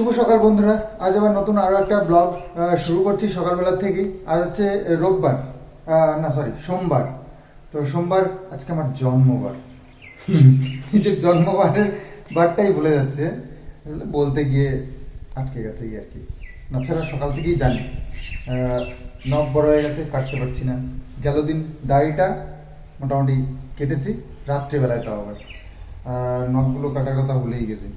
শুভ সকাল বন্ধুরা। আজ আবার নতুন আরও একটা ব্লগ শুরু করছি সকালবেলার থেকেই। আজ হচ্ছে রোববার না সরি সোমবার। তো সোমবার, আজকে আমার জন্মবার। নিজের জন্মবারের বারটাই ভুলে যাচ্ছে। বলতে গিয়ে আটকে গেছে এই আর কি। তাছাড়া সকাল থেকেই জানি। নখ বড় হয়ে গেছে, কাটতে পারছি না। গেল দিন দাড়িটা মোটামুটি কেটেছি, রাত্রিবেলায় তাও আবার। আর নখগুলো কাটার কথা ভুলেই গেছি।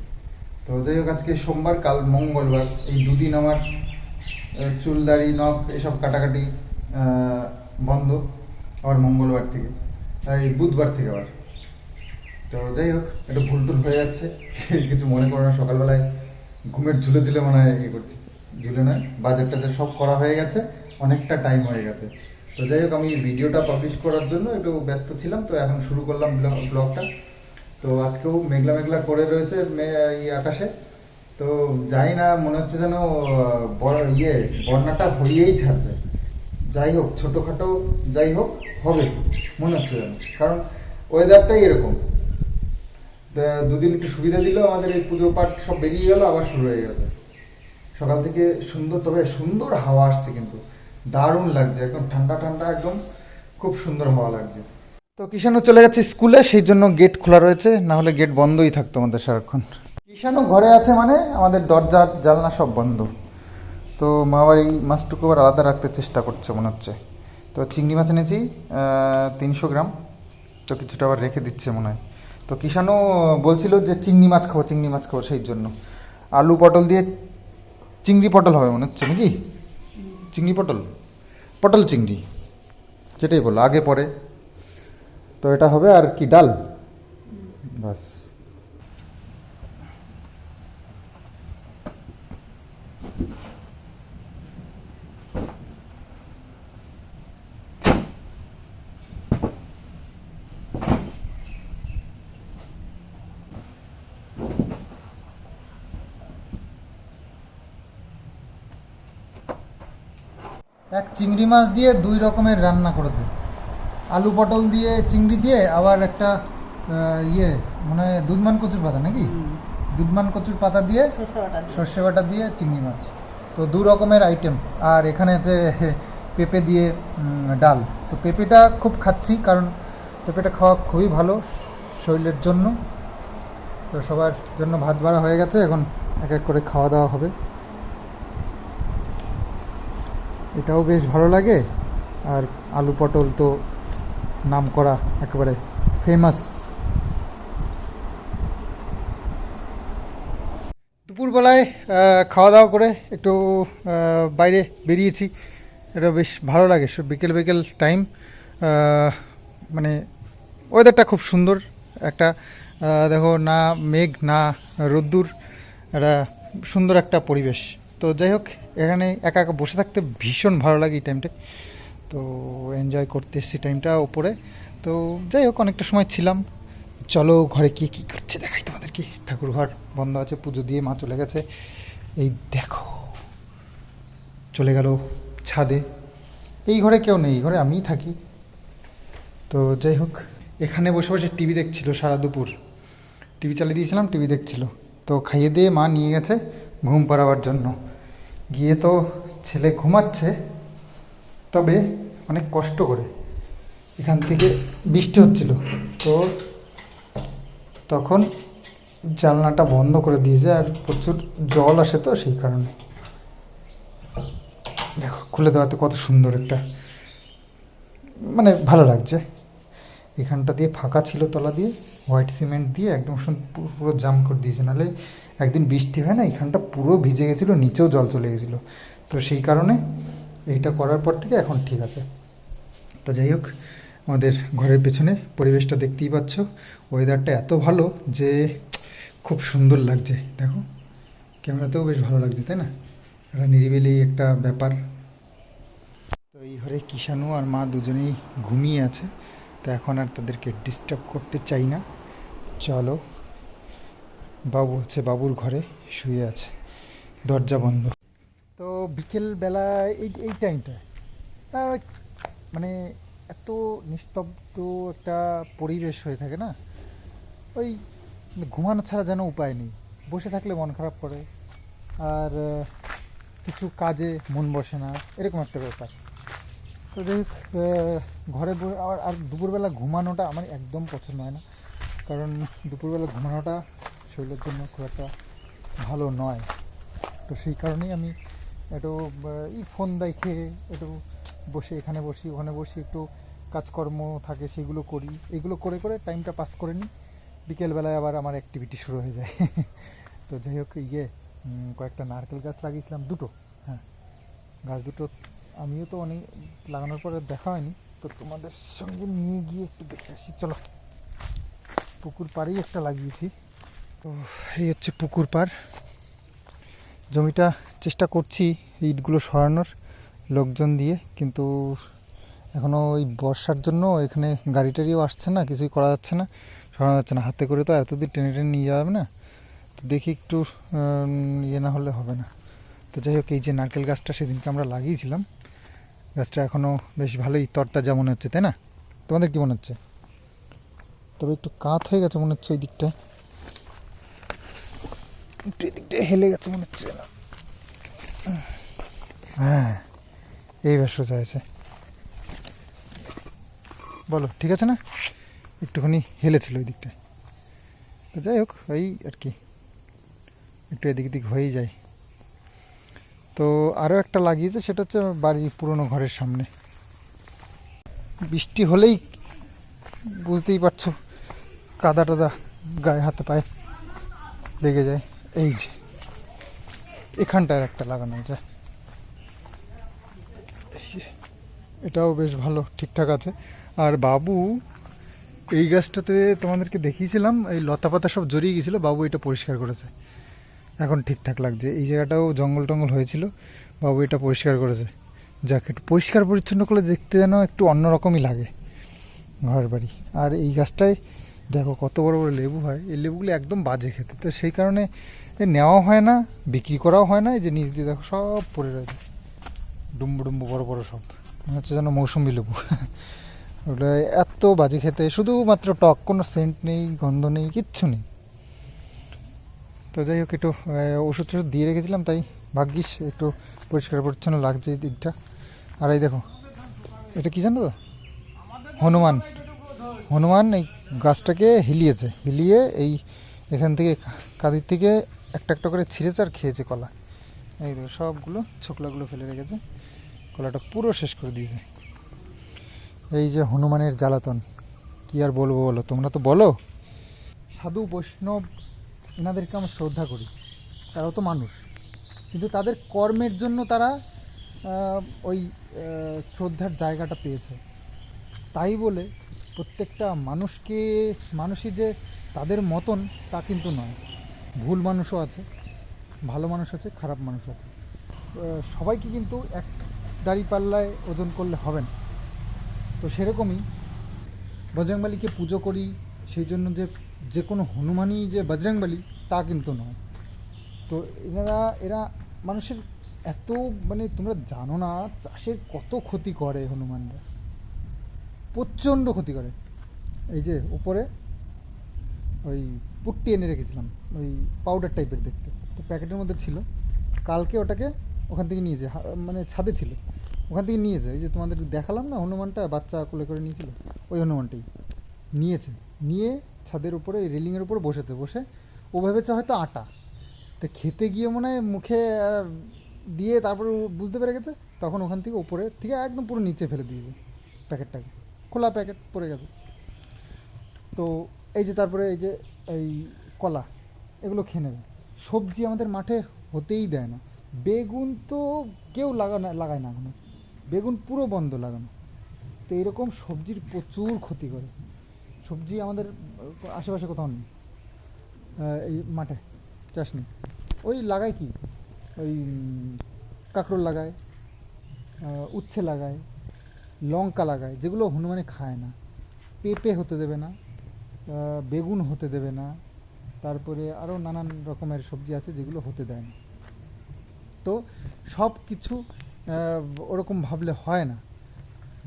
তো যাই হোক আজকে সোমবার কাল মঙ্গলবার। এই দুদিন আমার আহ, চুল দাড়ি নখ এসব কাটাকাটি বন্ধ আবার মঙ্গলবার থেকে। এই বুধবার থেকে আবার। তো যাই হোক একটু ভুল টুল হয়ে যাচ্ছে। কিছু মনে করো না সকালবেলায় ঘুমের ঝুলে ঝুলে মনে হয় ইয়ে করছি। ঝুলে নয় বাজার টাজার সব করা হয়ে গেছে অনেকটা টাইম হয়ে গেছে। তো যাই হোক আমি ভিডিওটা পাবলিশ করার জন্য একটু ব্যস্ত ছিলাম তো এখন শুরু করলাম ব্লগটা তো আজকেও মেঘলা মেঘলা করে রয়েছে এই আকাশে। তো জানি না, মনে হচ্ছে যেন ইয়ে বন্যাটা হইয়েই ছাড়বে। যাই হোক, ছোটোখাটো যাই হোক, হবে, মনে হচ্ছে যেন। কারণ ওয়েদারটাই এরকম। দুদিন একটু সুবিধা দিল, আমাদের এই পুজো পাঠ সব বেরিয়ে গেল, আবার শুরু হয়ে গেছে। সকাল থেকে সুন্দর, তবে সুন্দর হাওয়া আসছে কিন্তু। দারুণ লাগছে, একদম ঠান্ডা ঠান্ডা, একদম খুব সুন্দর হাওয়া লাগছে। তো কিষানও চলে গেছে স্কুলে, সেই জন্য গেট খোলা রয়েছে, না হলে গেট বন্ধই থাকতো আমাদের সারাক্ষণ। কিষানও ঘরে আছে মানে আমাদের দরজা, জানলা সব বন্ধ। তো মা আবার এই মাছটুকু আবার আলাদা রাখতে চেষ্টা করছে মনে হচ্ছে। তো চিংড়ি মাছ এনেছি তিনশো গ্রাম। তো কিছুটা আবার রেখে দিচ্ছে মনে হয়। তো কিষানও বলছিল যে চিংড়ি মাছ খাব, চিংড়ি মাছ খাব সেই জন্য। আলু পটল দিয়ে চিংড়ি পটল হবে মনে হচ্ছে নাকি? চিংড়ি পটল? পটল চিংড়ি, যেটাই বলো, আগে পরে। তো এটা হবে আর কি, ডাল? বাস। এক চিংড়ি মাছ দিয়ে দুই রকমের রান্না করেছে। আলু পটল দিয়ে চিংড়ি দিয়ে আবার একটা ইয়ে মনে দুধমান কচুর পাতা নাকি? দুধমান কচুর পাতা দিয়ে সর্ষে বাটা দিয়ে। সর্ষে বাটা দিয়ে চিংড়ি মাছ। তো দু রকমের আইটেম আর এখানে যে পেঁপে দিয়ে ডাল। তো পেঁপেটা খুব খাচ্ছি কারণ পেঁপেটা খাওয়া খুবই ভালো শরীরের জন্য। তো সবার জন্য ভাত বাড়া হয়ে গেছে এখন এক এক করে খাওয়া দাওয়া হবে। এটাও বেশ ভালো লাগে। আর আলু পটল তো নাম করা একেবারে ফেমাস দুপুরবেলায় খাওয়া দাওয়া করে একটু বাইরে বেরিয়েছি। এটা বেশ ভালো লাগে বিকেল বিকেল টাইম মানে ওয়েদারটা খুব সুন্দর। একটা দেখো না মেঘ, না রোদ্দুর, একটা সুন্দর একটা পরিবেশ। তো যাই হোক, এখানে একা একা বসে থাকতে ভীষণ ভালো লাগে এই টাইমটা তো এনজয় করতে এসেছি টাইমটা ওপরে তো যাই হোক, অনেকটা সময় ছিলাম। চলো ঘরে কি কি করছে দেখাই তোমাদেরকে। ঠাকুর ঘর বন্ধ আছে, পুজো দিয়ে মা চলে গেছে। এই দেখো, চলে গেল ছাদে। এই ঘরে কেউ নেই, এই ঘরে আমিই থাকি। তো যাই হোক, এখানে বসে বসে টিভি দেখছিল সারা দুপুর। টিভি চালিয়ে দিয়েছিলাম, টিভি দেখছিল। তো খাইয়ে দিয়ে মা নিয়ে গেছে ঘুম পাড়াবার জন্য। গিয়ে তো ছেলে ঘুমাচ্ছে, তবে অনেক কষ্ট করে। এখান থেকে বৃষ্টি হচ্ছিল। তো তখন জানলাটা বন্ধ করে দিয়েছে আর প্রচুর জল আসে তো সেই কারণে। দেখো, খুলে দেওয়াতে কত সুন্দর একটা। মানে ভালো লাগছে। এখানটা দিয়ে ফাঁকা ছিল তলা দিয়ে, হোয়াইট সিমেন্ট দিয়ে একদম পুরো জাম করে দিয়েছে। নাহলে একদিন বৃষ্টি হয় না, এখানটা পুরো ভিজে গেছিল, নিচেও জল চলে গেছিল। তো সেই কারণে এইটা করার পর থেকে এখন ঠিক আছে। তো যাই হোক, আমাদের ঘরের পেছনে পরিবেশটা দেখতেই পাচ্ছ। ওয়েদারটা এত ভালো যে খুব সুন্দর লাগছে। দেখো, ক্যামেরাতেও বেশ ভালো লাগছে, তাই না? একটা নিরিবিলি একটা ব্যাপার। তো এই ঘরে কিষাণু আর মা দুজনেই ঘুমিয়ে আছে। তো এখন আর তাদেরকে ডিস্টার্ব করতে চাই না। চলো, বাবু আছে, বাবুর ঘরে শুয়ে আছে। দরজা বন্ধ। তো বিকেল বেলা এই এই টাইমটা মানে এত নিস্তব্ধ একটা পরিবেশ হয়ে থাকে না? ওই ঘুমানো ছাড়া যেন উপায় নেই। বসে থাকলে মন খারাপ করে। আর কিছু কাজে মন বসে না। এরকম একটা ব্যাপার। তো যাই ঘরে বসে, আর আর দুপুরবেলা ঘুমানোটা আমার একদম পছন্দ হয় না। কারণ দুপুরবেলা ঘুমানোটা শরীরের জন্য খুব একটা ভালো নয়। তো সেই কারণেই আমি একটু এই ফোন দেখে একটু বসে, এখানে বসি, ওখানে বসি, একটু কাজকর্ম থাকে, সেগুলো করি। এগুলো করে করে টাইমটা পাস করে নিই। বিকেলবেলায় আবার আমার অ্যাক্টিভিটি শুরু হয়ে যায়। তো যাই হোক ইয়ে কয়েকটা নারকেল গাছ লাগিয়েছিলাম, দুটো হ্যাঁ। গাছ দুটো আমিও তো অনেক লাগানোর পরে দেখা হয়নি। তো তোমাদের সঙ্গে নিয়ে গিয়ে একটু দেখে আসি। চলো, পুকুর পাড়েই একটা লাগিয়েছি। তো এই হচ্ছে পুকুর পাড়। জমিটা চেষ্টা করছি ইটগুলো সরানোর লোকজন দিয়ে, কিন্তু এখনও ওই বর্ষার জন্য এখানে গাড়ি টাড়িও আসছে না, কিছুই করা যাচ্ছে না, সরানো যাচ্ছে না। হাতে করে তো এতদিন টেনে টেনে নিয়ে যাবে না। তো দেখি একটু ইয়ে না হলে হবে না। তো যাই হোক, এই যে নারকেল গাছটা সেদিনকে আমরা লাগিয়েছিলাম। গাছটা এখনও বেশ ভালোই তরতাজা মনে হচ্ছে, তাই না? তোমাদের কী মনে হচ্ছে? তবে একটু কাত হয়ে গেছে মনে হচ্ছে ওই দিকটা একটু এদিকটা হেলে গেছে, মনে হচ্ছে না হ্যাঁ এই বেশ সোজা হয়েছে বলো, ঠিক আছে না? একটুখানি হেলেছিল ওই দিকটা। তো যাই হোক, এই আর কি। একটু এদিক দিক হয়েই যায়। তো আরও একটা লাগিয়েছে, সেটা হচ্ছে বাড়ির পুরনো ঘরের সামনে। বৃষ্টি হলেই বুঝতেই পারছ, কাদা টাদা গায়ে হাতে পায়ে লেগে যায়। এই যে এখানটায় একটা লাগানো আছে এই যে, এটাও বেশ ভালো ঠিকঠাক আছে। আর বাবু এই গাছটাতে তোমাদেরকে দেখিয়েছিলাম এই লতা পাতা সব জড়িয়ে গেছিল বাবু এটা পরিষ্কার করেছে। এখন ঠিকঠাক লাগছে। এই জায়গাটাও জঙ্গল টঙ্গল হয়েছিল বাবু এটা পরিষ্কার করেছে। যাক একটু পরিষ্কার পরিচ্ছন্ন করলে দেখতে যেন একটু অন্যরকমই লাগে ঘর বাড়ি। আর এই গাছটায় দেখো কত বড় বড় লেবু হয়। এই লেবুগুলো একদম বাজে খেতে। তো সেই কারণে নেওয়াও হয় না, বিক্রি করাও হয় না, এই যে নিচ দিয়ে দেখো সব পড়ে রয়েছে। ডুম্বু ডুম্বু বড় বড় সব। হচ্ছে যেন মৌসুমি লেবু। ওগুলো এত বাজে খেতে, শুধুমাত্র টক, কোনো সেন্ট নেই, গন্ধ নেই, কিচ্ছু নেই। তো যাই হোক, একটু ওষুধ টষুধ দিয়ে রেখেছিলাম, তাই ভাগ্যিস একটু পরিষ্কার পরিচ্ছন্ন লাগছে এই দিকটা। আর এই দেখো, এটা কি জানো তো? হনুমান। হনুমান এই গাছটাকে হিলিয়েছে। হিলিয়ে এই এখান থেকে, কাদির থেকে একটা একটা করে ছিঁড়েছে আর খেয়েছে কলা। এই দেখো সবগুলো ছোকলাগুলো ফেলে রেখেছে। কলাটা পুরো শেষ করে দিয়েছে। এই যে হনুমানের জ্বালাতন, কি আর বলব বলো? তোমরা তো বলো। সাধু, বৈষ্ণব, এনাদেরকে আমরা শ্রদ্ধা করি। তারাও তো মানুষ। কিন্তু তাদের কর্মের জন্য তারা ওই শ্রদ্ধার জায়গাটা পেয়েছে। তাই বলে প্রত্যেকটা মানুষকে, মানুষই যে তাদের মতন তা কিন্তু নয়। ভুল মানুষও আছে, ভালো মানুষ আছে, খারাপ মানুষ আছে। সবাইকে কিন্তু এক দাড়ি পাল্লায় ওজন করলে হবে না। তো সেরকমই বজরংবলীকে পুজো করি, সেই জন্য যে যে কোনো হনুমানই যে বজরংবলী, তা কিন্তু নয়। তো এনারা, এরা মানুষের এত মানে তোমরা জানো না, চাষের কত ক্ষতি করে হনুমানরা। প্রচণ্ড ক্ষতি করে। এই যে উপরে, ওই পুট্টি এনে রেখেছিলাম, ওই পাউডার টাইপের দেখতে। তো প্যাকেটের মধ্যে ছিল। কালকে ওটাকে ওখান থেকে নিয়েছে হা- মানে ছাদে ছিল। ওখান থেকে নিয়েছে এই যে তোমাদের দেখালাম না, হনুমানটা বাচ্চা কোলে করে নিয়েছিল? ওই হনুমানটাই। নিয়েছে। নিয়ে ছাদের উপরে, এই রেলিংয়ের উপর বসেছে। বসে ও ভেবেছে হয়তো আটা। তো খেতে গিয়ে মনে হয় মুখে দিয়ে তারপরে বুঝতে পেরে গেছে, তখন ওখান থেকে উপরে থেকে একদম পুরো নিচে ফেলে দিয়েছে প্যাকেটটাকে। খোলা প্যাকেট পড়ে গেছে। তো এই যে তারপরে এই যে এই কলা, এগুলো খেয়ে নেবে। সবজি আমাদের মাঠে হতেই দেয় না। বেগুন তো কেউ লাগানো, লাগায় না এখনও। বেগুন পুরো বন্ধ লাগানো। তো এরকম সবজির প্রচুর ক্ষতি করে। সবজি আমাদের আশেপাশে কোথাও নেই। এই মাঠে চাষ নেই। ওই লাগায় কি? ওই কাঁকরোল লাগায় উচ্ছে লাগায়, লঙ্কা লাগায়, যেগুলো হনুমানে খায় না। পেঁপে হতে দেবে না। বেগুন হতে দেবে না। তারপরে আরও নানান রকমের সবজি আছে যেগুলো হতে দেয় না। তো সব কিছু ওরকম ভাবলে হয় না।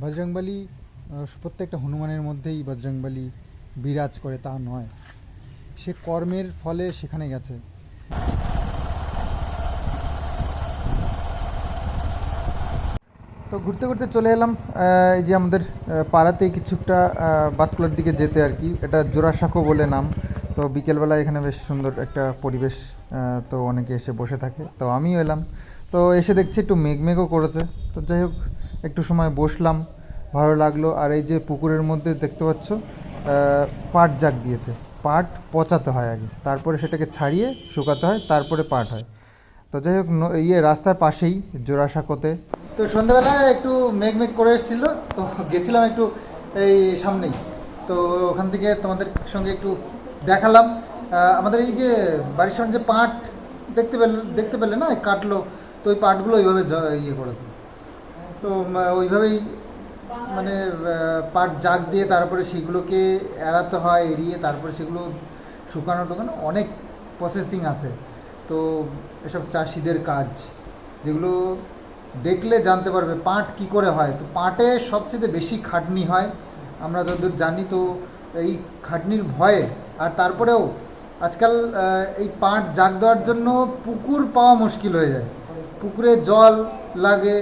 বজরংবালি প্রত্যেকটা হনুমানের মধ্যেই বজরংবলী বিরাজ করে তা নয়। সে কর্মের ফলে সেখানে গেছে। তো ঘুরতে ঘুরতে চলে এলাম এই যে আমাদের আহ, পাড়াতেই কিছুটা বাতকুলার দিকে যেতে আর কি। এটা জোড়াসাঁকো বলে নাম। তো বিকেলবেলা এখানে বেশ সুন্দর একটা পরিবেশ তো অনেকে এসে বসে থাকে। তো আমিও এলাম। তো এসে দেখছি একটু মেঘমেঘও করেছে। তো যাই হোক একটু সময় বসলাম ভালো লাগল। আর এই যে পুকুরের মধ্যে দেখতে পাচ্ছ পাট জাগ দিয়েছে। পাট পচাতে হয় আগে তারপরে সেটাকে ছাড়িয়ে শুকাতে হয় তারপরে পাট হয়। তো যাই হোক ইয়ে রাস্তার পাশেই জোড়াসাঁকোতে তো সন্ধ্যাবেলায় একটু মেঘ মেঘ করে এসেছিল, তো গেছিলাম একটু এই সামনেই। তো ওখান থেকে তোমাদের সঙ্গে একটু দেখালাম। আমাদের এই যে বাড়ির সামনে যে পাট দেখতে পেলে দেখতে পেলে না কাটলো, তো ওই পাটগুলো ওইভাবে ইয়ে করেছে। তো ওইভাবেই মানে পাট জাগ দিয়ে তারপরে সেগুলোকে এড়াতে হয়, এড়িয়ে তারপরে সেগুলো শুকানো টুকানো অনেক প্রসেসিং আছে। তো এসব চাষিদের কাজ, যেগুলো দেখলে জানতে পারবে পাট কি করে হয়। তো পাটে সবচেয়ে বেশি খাটনি হয়। আমরা যতদূর জানি তো এই খাটনির ভয়ে। আর তারপরেও আজকাল এই পাট জাগ দেওয়ার জন্য পুকুর পাওয়া মুশকিল হয়ে যায়। পুকুরে জল লাগে।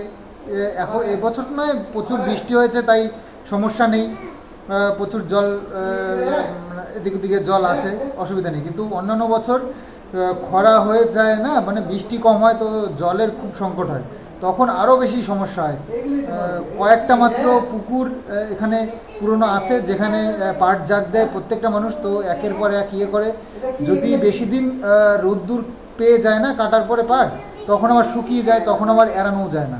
এখন এবছর নয়, প্রচুর বৃষ্টি হয়েছে, তাই সমস্যা নেই। প্রচুর জল এদিক ওদিকে জল আছে, অসুবিধা নেই। কিন্তু অন্যান্য বছর খরা হয়ে যায় না মানে বৃষ্টি কম হয়, তো জলের খুব সংকট হয়। তখন আরও বেশি সমস্যা হয়। কয়েকটা মাত্র পুকুর এখানে পুরনো আছে যেখানে পাট জাগ দেয় প্রত্যেকটা মানুষ তো একের পর এক ইয়ে করে। যদি বেশি দিন রোদ্দুর পেয়ে যায় না কাটার পরে পাট তখন আবার শুকিয়ে যায় তখন আবার এড়ানোও যায় না।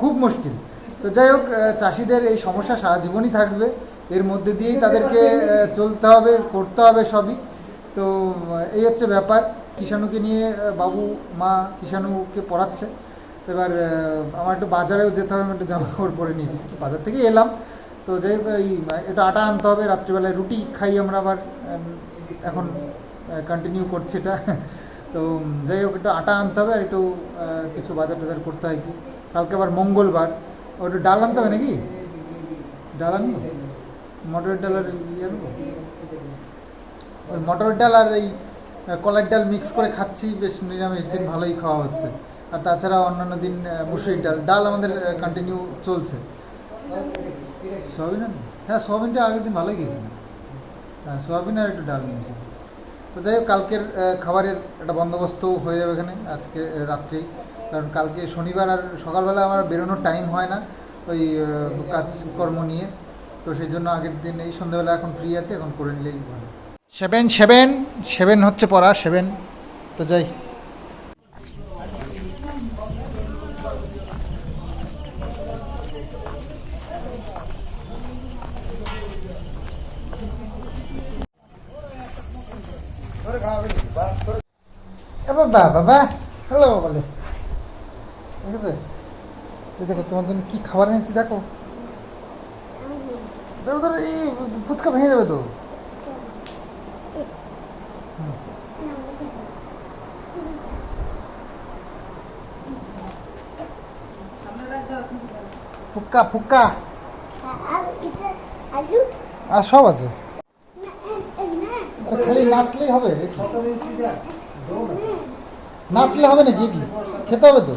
খুব মুশকিল। তো যাই হোক চাষিদের এই সমস্যা সারা জীবনই থাকবে। এর মধ্যে দিয়েই তাদেরকে চলতে হবে করতে হবে সবই। তো এই হচ্ছে ব্যাপার। কিষাণুকে নিয়ে বাবু মা কিষাণুকে পড়াচ্ছে। এবার আমার একটু বাজারেও যেতে হবে, আমি একটু জামা কাপড় পরে নিয়েছি বাজার থেকে এলাম। তো যাই এই একটু আটা আনতে হবে, রাত্রিবেলায় রুটি খাই আমরা আবার। এখন কন্টিনিউ করছি এটা। তো যাই হোক, একটু আটা আনতে হবে আর একটু কিছু বাজার টাজার করতে হয় কি। কালকে আবার মঙ্গলবার। ও একটু ডাল আনতে হবে নাকি? ডাল আনব? মটরের ডাল আর ইয়ে আনব? ওই মটরের ডাল আর এই কলার ডাল মিক্স করে খাচ্ছি, বেশ নিরামিষ দিন, ভালোই খাওয়া হচ্ছে। আর তাছাড়া অন্যান্য দিন মুসুরির ডাল ডাল আমাদের কন্টিনিউ চলছে। সোয়াবিন হ্যাঁ সোয়াবিনটা আগের দিন ভালোই গেছিল হ্যাঁ সোয়াবিন আর একটু ডাল নিয়েছি। তো যাই হোক কালকের খাবারের একটা বন্দোবস্ত হয়ে যাবে এখানে আজকে আহ, রাত্রেই। কারণ কালকে শনিবার আর সকালবেলা আমার বেরোনোর টাইম হয় না ওই কাজকর্ম নিয়ে। তো সেই জন্য আগের দিন এই সন্ধ্যাবেলা এখন ফ্রি আছে এখন করে নিলেই ভালো। সেভেন সেভেন সেভেন হচ্ছে পড়া সেভেন। তো যাই। এবার বা বাবা হ্যালো বলে। ঠিক আছে? এই দেখো তোমার জন্য কি খাবার এনেছি দেখো। দেখো ধরো এই ফুচকা ভেঙে যাবে তো। ফুক্কা ফুক্কা আর এটা আলু আর সব আছে খালি নাচলেই হবে। নাচলে হবে নাকি? কি? খেতে হবে তো?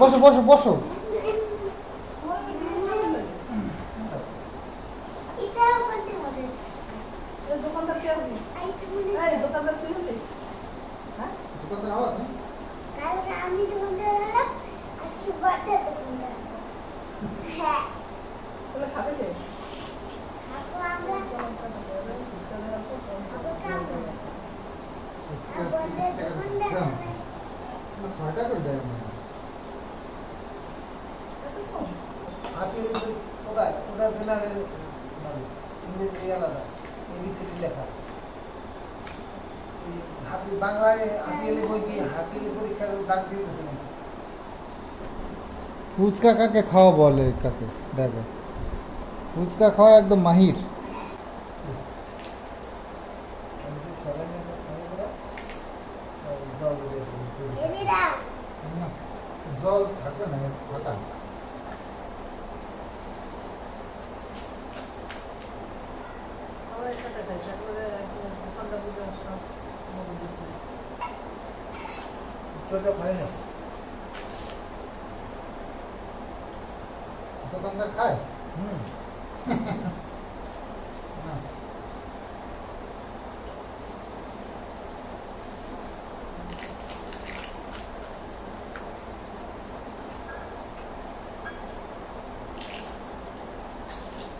বসো বসো বসো। এটা করতে হবে দোকানদার কে হবে আইতে মনে এই দোকানদার তুই হবে হ্যাঁ কালকে আমি দোকানদার হলাম আজকে বাটা দোকানদার হ্যাঁ তাহলে খাবে কে আপু আমরা আপু খাব আমাদের দোকানদার আছে ছয়টা করে দেয় হাতের কোথায় ওটা জেনারেল ইংরেজি আলাদা এবিসিডি লেখা এই হাতি বাংলায় হাতিয়ালি বই দিয়ে হাতিয়ালি পরীক্ষার দাগ দিতেছে নাকি ফুচকা কাকে খাওয়া বলে কাকে দেখো ফুচকা খাওয়া একদম মাহির জল থাকবে না না। দোকানদার খায় হুম না।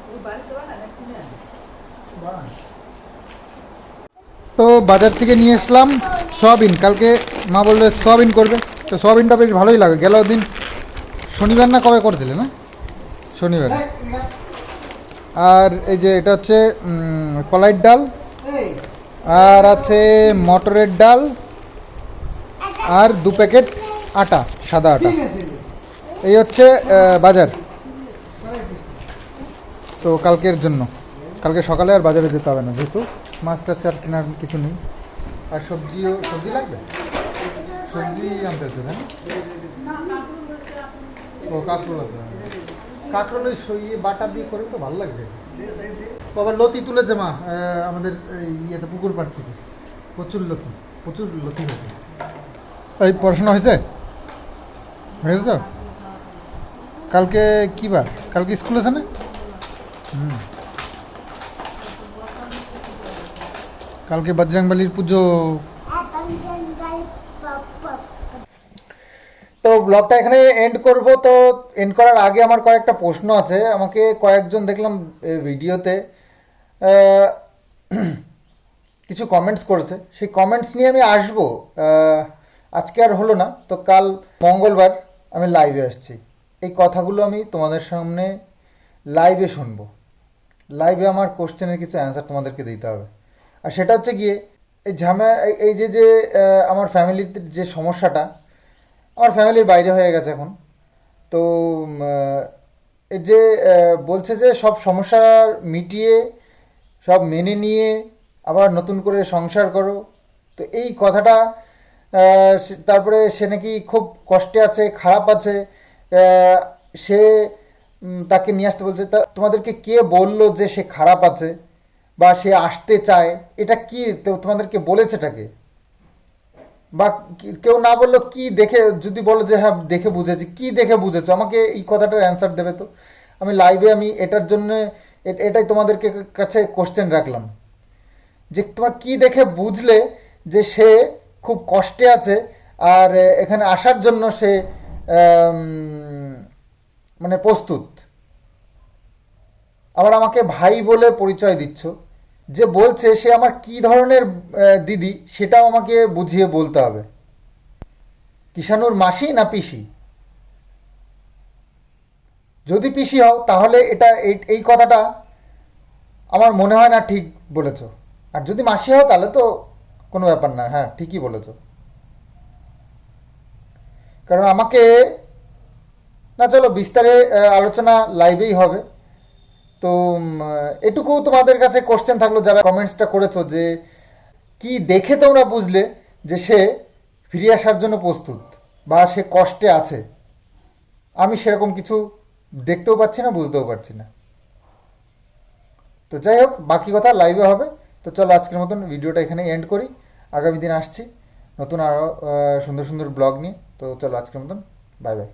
ওই বাড়িতে বানায় না কিনে আনে? বানান। তো বাজার থেকে নিয়ে এসলাম সয়াবিন। কালকে মা বললে সয়াবিন করবে। তো সয়াবিনটা বেশ ভালোই লাগে। গেল দিন শনিবার না কবে করেছিলে না? শনিবার। আর এই যে এটা হচ্ছে কলাইয়ের ডাল। আর আছে মটরের ডাল। আর দু প্যাকেট আটা, সাদা আটা। এই হচ্ছে বাজার। তো কালকের জন্য। কালকে সকালে আর বাজারে যেতে হবে না, যেহেতু মাছ টাছ আর কেনার কিছু নেই। আর সবজিও, সবজি লাগবে? সবজি আনতে তাই না? ও, কাঁকরোল আছে। কাঁকরোল ওই সইয়ে বাটা দিয়ে করে তো ভালো লাগবে। বাবা লতি তুলেছে মা আমাদের ইয়েতে, পুকুর পাড় থেকে। প্রচুর লতি প্রচুর লতি হয়েছে। এই পড়াশোনা হয়েছে? হয়েছে তো? কালকে কী বার? কালকে স্কুল আছে না? কালকে বজরংবলির পুজো। তো ব্লগটা এখানে এন্ড করব। তো এন্ড করার আগে আমার কয়েকটা প্রশ্ন আছে। আমাকে কয়েকজন দেখলাম ভিডিওতে। কিছু কমেন্টস করেছে। সেই কমেন্টস নিয়ে আমি আসব। আজকে আর হলো না। তো কাল মঙ্গলবার আমি লাইভে আসছি। এই কথাগুলো আমি তোমাদের সামনে লাইভে শুনব। লাইভে আমার কোশ্চেনের কিছু অ্যান্সার তোমাদেরকে দিতে হবে। আর সেটা হচ্ছে গিয়ে, এই ঝামে এই- যে যে আমার ফ্যামিলির যে সমস্যাটা, আমার ফ্যামিলির বাইরে হয়ে গেছে এখন। তো এই যে বলছে যে সব সমস্যা মিটিয়ে, সব মেনে নিয়ে আবার নতুন করে সংসার করো। তো এই কথাটা তারপরে সে নাকি খুব কষ্টে আছে, খারাপ আছে। সে তাকে নিয়ে আসতে বলছে, তা তোমাদেরকে কে বলল যে সে খারাপ আছে বা সে আসতে চায়? এটা কি? তোমাদেরকে বলেছেটাকে বা কেউ না বলল কি দেখে, যদি বলো যে হ্যাঁ দেখে বুঝেছি। কি দেখে বুঝেছ? আমাকে এই কথাটার অ্যান্সার দেবে তো। আমি লাইভে আমি এটার জন্য এটাই তোমাদেরকে কাছে কোশ্চেন রাখলাম। যে তোমার কি দেখে বুঝলে যে সে খুব কষ্টে আছে আর এখানে আসার জন্য সে মানে প্রস্তুত। আবার আমাকে ভাই বলে পরিচয় দিচ্ছ, যে বলছে সে আমার কি ধরনের দিদি সেটাও আমাকে বুঝিয়ে বলতে হবে। কিষানুর মাসি না পিসি? যদি পিসি হও, তাহলে এটা এই- কথাটা আমার মনে হয় না ঠিক বলেছ। আর যদি মাসি হও, তাহলে তো কোনো ব্যাপার না। হ্যাঁ ঠিকই বলেছ। কারণ আমাকে না, চলো বিস্তারে আলোচনা লাইভেই হবে। তো এটুকু তোমাদের কাছে কোশ্চেন থাকল, যারা কমেন্টসটা করেছ যে, কি দেখে তোমরা বুঝলে যে সে ফিরে আসার জন্য প্রস্তুত বা সে কষ্টে আছে? আমি সেরকম কিছু দেখতেও পাচ্ছি না, বুঝতেও পারছি না। তো যাই হোক, বাকি কথা লাইভে হবে। তো চলো আজকের মতন ভিডিওটা এখানে এন্ড করি। আগামী দিন আসছি নতুন আরও সুন্দর সুন্দর ব্লগ নিয়ে। তো চলো আজকের মতন বাই বাই